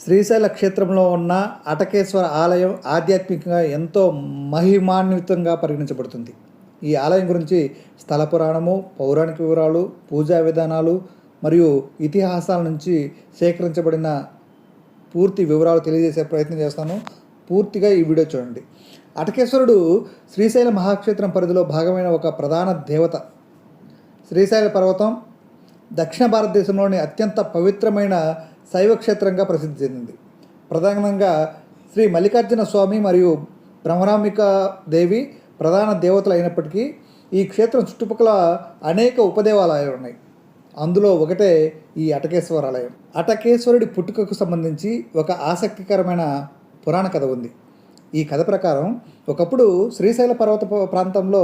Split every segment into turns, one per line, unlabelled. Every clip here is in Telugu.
శ్రీశైల క్షేత్రంలో ఉన్న అటకేశ్వర ఆలయం ఆధ్యాత్మికంగా ఎంతో మహిమాన్వితంగా పరిగణించబడుతుంది. ఈ ఆలయం గురించి స్థల పురాణము పౌరాణిక వివరాలు పూజా విధానాలు మరియు ఇతిహాసాల నుంచి సేకరించబడిన పూర్తి వివరాలు తెలియజేసే ప్రయత్నం చేస్తాను. పూర్తిగా ఈ వీడియో చూడండి. అటకేశ్వరుడు శ్రీశైల మహాక్షేత్రం పరిధిలో భాగమైన ఒక ప్రధాన దేవత. శ్రీశైల పర్వతం దక్షిణ భారతదేశంలోని అత్యంత పవిత్రమైన శైవ క్షేత్రంగా ప్రసిద్ధి చెందింది. ప్రధానంగా శ్రీ మల్లికార్జున స్వామి మరియు బ్రహ్మరాంబిక దేవి ప్రధాన దేవతలు అయినప్పటికీ ఈ క్షేత్రం చుట్టుపక్కల అనేక ఉపదేవాలయాలు ఉన్నాయి. అందులో ఒకటే ఈ అటకేశ్వర ఆలయం అటకేశ్వరుడి పుట్టుకకు సంబంధించి ఒక ఆసక్తికరమైన పురాణ కథ ఉంది. ఈ కథ ప్రకారం ఒకప్పుడు శ్రీశైల పర్వత ప్రాంతంలో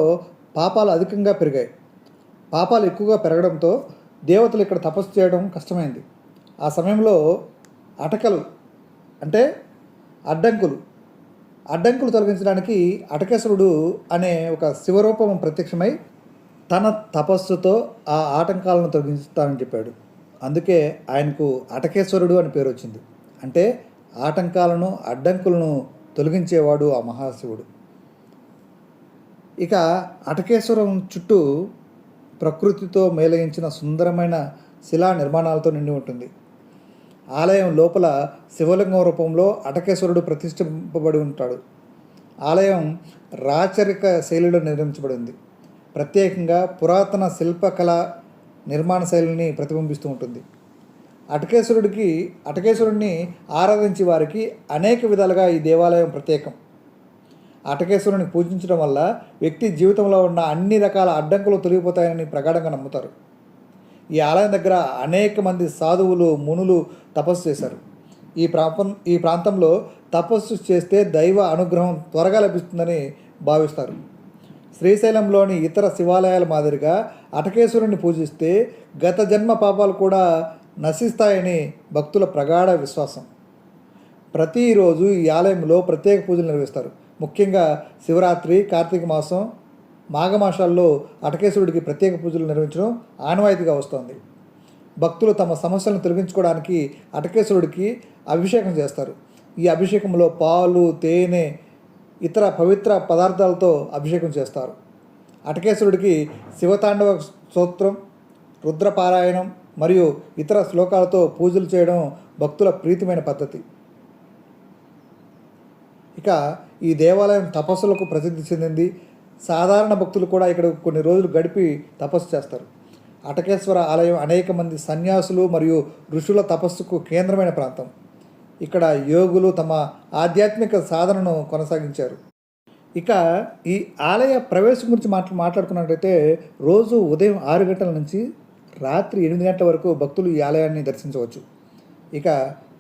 పాపాలు అధికంగా పెరిగాయి. పాపాలు ఎక్కువగా పెరగడంతో దేవతలు ఇక్కడ తపస్సు చేయడం కష్టమైంది. ఆ సమయంలో అటకలు అంటే అడ్డంకులు అడ్డంకులు తొలగించడానికి అటకేశ్వరుడు అనే ఒక శివరూపం ప్రత్యక్షమై తన తపస్సుతో ఆ ఆటంకాలను తొలగిస్తానని చెప్పాడు. అందుకే ఆయనకు అటకేశ్వరుడు అని పేరు వచ్చింది. అంటే ఆటంకాలను అడ్డంకులను తొలగించేవాడు ఆ మహాశివుడు. ఇక అటకేశ్వరం చుట్టూ ప్రకృతితో మేలగించిన సుందరమైన శిలా నిర్మాణాలతో నిండి ఉంటుంది. ఆలయం లోపల శివలింగం రూపంలో అటకేశ్వరుడు ప్రతిష్ఠింపబడి ఉంటాడు. ఆలయం రాచరిక శైలిలో నిర్మించబడింది. ప్రత్యేకంగా పురాతన శిల్పకళ నిర్మాణ శైలిని ప్రతిబింబిస్తూ ఉంటుంది. అటకేశ్వరుడికి అటకేశ్వరుడిని ఆరాధించే వారికి అనేక విధాలుగా ఈ దేవాలయం ప్రత్యేకం. అటకేశ్వరుని పూజించడం వల్ల వ్యక్తి జీవితంలో ఉన్న అన్ని రకాల అడ్డంకులు తొలగిపోతాయని ప్రగాఢంగా నమ్ముతారు. ఈ ఆలయం దగ్గర అనేక మంది సాధువులు మునులు తపస్సు చేశారు. ఈ ప్రాంతం ఈ ప్రాంతంలో తపస్సు చేస్తే దైవ అనుగ్రహం త్వరగా లభిస్తుందని భావిస్తారు. శ్రీశైలంలోని ఇతర శివాలయాల మాదిరిగా అటకేశ్వరుని పూజిస్తే గత జన్మ పాపాలు కూడా నశిస్తాయని భక్తుల ప్రగాఢ విశ్వాసం. ప్రతిరోజు ఈ ఆలయంలో ప్రత్యేక పూజలు నిర్వహిస్తారు. ముఖ్యంగా శివరాత్రి కార్తీక మాసం మాఘమాసాల్లో అటకేశ్వరుడికి ప్రత్యేక పూజలు నిర్వహించడం ఆనవాయితీగా వస్తోంది. భక్తులు తమ సమస్యలను తొలగించుకోవడానికి అటకేశ్వరుడికి అభిషేకం చేస్తారు. ఈ అభిషేకంలో పాలు తేనె ఇతర పవిత్ర పదార్థాలతో అభిషేకం చేస్తారు. అటకేశ్వరుడికి శివతాండవ స్తోత్రం రుద్రపారాయణం మరియు ఇతర శ్లోకాలతో పూజలు చేయడం భక్తుల ప్రీతిమైన పద్ధతి. ఇక ఈ దేవాలయం తపస్సులకు ప్రసిద్ధి చెందింది సాధారణ భక్తులు కూడా ఇక్కడ కొన్ని రోజులు గడిపి తపస్సు చేస్తారు. అటకేశ్వర ఆలయం అనేక మంది సన్యాసులు మరియు ఋషుల తపస్సుకు కేంద్రమైన ప్రాంతం. ఇక్కడ యోగులు తమ ఆధ్యాత్మిక సాధనను కొనసాగించారు. ఇక ఈ ఆలయ ప్రవేశం గురించి మాట్లా మాట్లాడుకున్నట్టయితే రోజు ఉదయం ఆరు గంటల నుంచి రాత్రి ఎనిమిది గంటల వరకు భక్తులు ఈ ఆలయాన్ని దర్శించవచ్చు. ఇక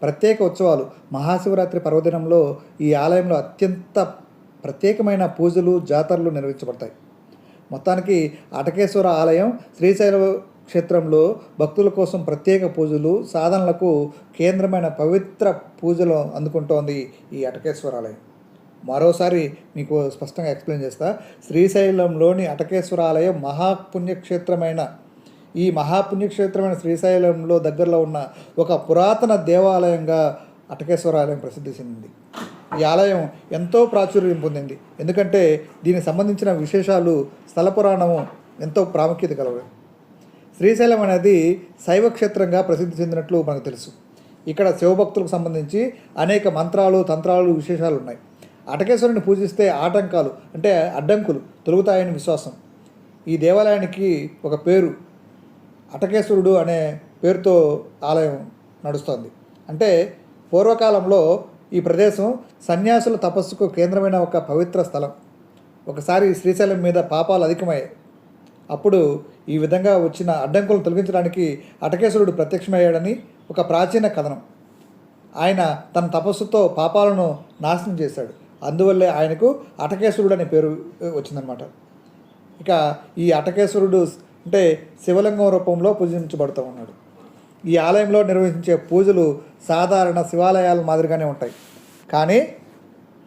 ప్రత్యేక ఉత్సవాలు మహాశివరాత్రి పర్వదినంలో ఈ ఆలయంలో అత్యంత ప్రత్యేకమైన పూజలు జాతరలు నిర్వహించబడతాయి. మొత్తానికి అటకేశ్వర ఆలయం శ్రీశైల క్షేత్రంలో భక్తుల కోసం ప్రత్యేక పూజలు సాధనలకు కేంద్రమైన పవిత్ర పూజలు అందుకుంటోంది ఈ అటకేశ్వర ఆలయం. మరోసారి మీకు స్పష్టంగా ఎక్స్ప్లెయిన్ చేస్తా. శ్రీశైలంలోని అటకేశ్వర ఆలయం మహాపుణ్యక్షేత్రమైన ఈ మహాపుణ్యక్షేత్రమైన శ్రీశైలంలో దగ్గరలో ఉన్న ఒక పురాతన దేవాలయంగా అటకేశ్వర ఆలయం ప్రసిద్ధి చెందింది. ఈ ఆలయం ఎంతో ప్రాచుర్యం పొందింది. ఎందుకంటే దీనికి సంబంధించిన విశేషాలు స్థల పురాణము ఎంతో ప్రాముఖ్యత కలవు శ్రీశైలం అనేది శైవ క్షేత్రంగా ప్రసిద్ధి చెందినట్లు మనకు తెలుసు. ఇక్కడ శివభక్తులకు సంబంధించి అనేక మంత్రాలు తంత్రాలు విశేషాలు ఉన్నాయి. అటకేశ్వరుని పూజిస్తే ఆటంకాలు అంటే అడ్డంకులు తొలుగుతాయని విశ్వాసం. ఈ దేవాలయానికి ఒక పేరు అటకేశ్వరుడు అనే పేరుతో ఆలయం నడుస్తోంది. అంటే పూర్వకాలంలో ఈ ప్రదేశం సన్యాసుల తపస్సుకు కేంద్రమైన ఒక పవిత్ర స్థలం. ఒకసారి శ్రీశైలం మీద పాపాలు అధికమయ్యాయి. అప్పుడు ఈ విధంగా వచ్చిన అడ్డంకులను తొలగించడానికి అటకేశ్వరుడు ప్రత్యక్షమయ్యాడని ఒక ప్రాచీన కథనం. ఆయన తన తపస్సుతో పాపాలను నాశనం చేశాడు. అందువల్లే ఆయనకు అటకేశ్వరుడు అనే పేరు వచ్చిందనమాట ఇక ఈ అటకేశ్వరుడు అంటే శివలింగం రూపంలో పూజించబడుతూ ఉన్నాడు. ఈ ఆలయంలో నిర్వహించే పూజలు సాధారణ శివాలయాల మాదిరిగానే ఉంటాయి. కానీ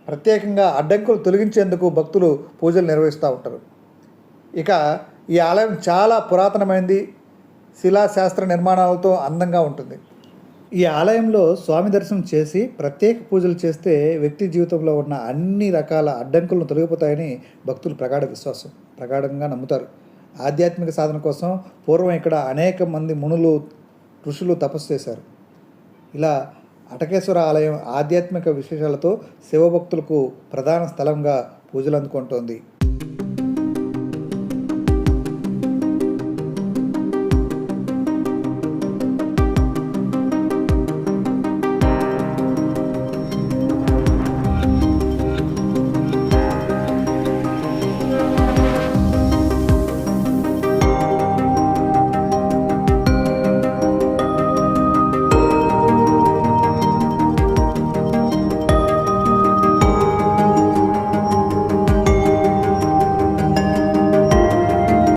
ప్రత్యేకంగా అడ్డంకులు తొలగించేందుకు భక్తులు పూజలు నిర్వహిస్తూ ఉంటారు. ఇక ఈ ఆలయం చాలా పురాతనమైనది శిలాశాస్త్ర నిర్మాణాలతో అందంగా ఉంటుంది. ఈ ఆలయంలో స్వామి దర్శనం చేసి ప్రత్యేక పూజలు చేస్తే వ్యక్తి జీవితంలో ఉన్న అన్ని రకాల అడ్డంకులను తొలగిపోతాయని భక్తులు ప్రగాఢ విశ్వాసం ప్రగాఢంగా నమ్ముతారు. ఆధ్యాత్మిక సాధన కోసం పూర్వం ఇక్కడ అనేక మంది మునులు ఋషులు తపస్సు చేశారు. ఇలా అటకేశ్వర ఆలయం ఆధ్యాత్మిక విశేషాలతో శివభక్తులకు ప్రధాన స్థలంగా పూజలు అందుకుంటోంది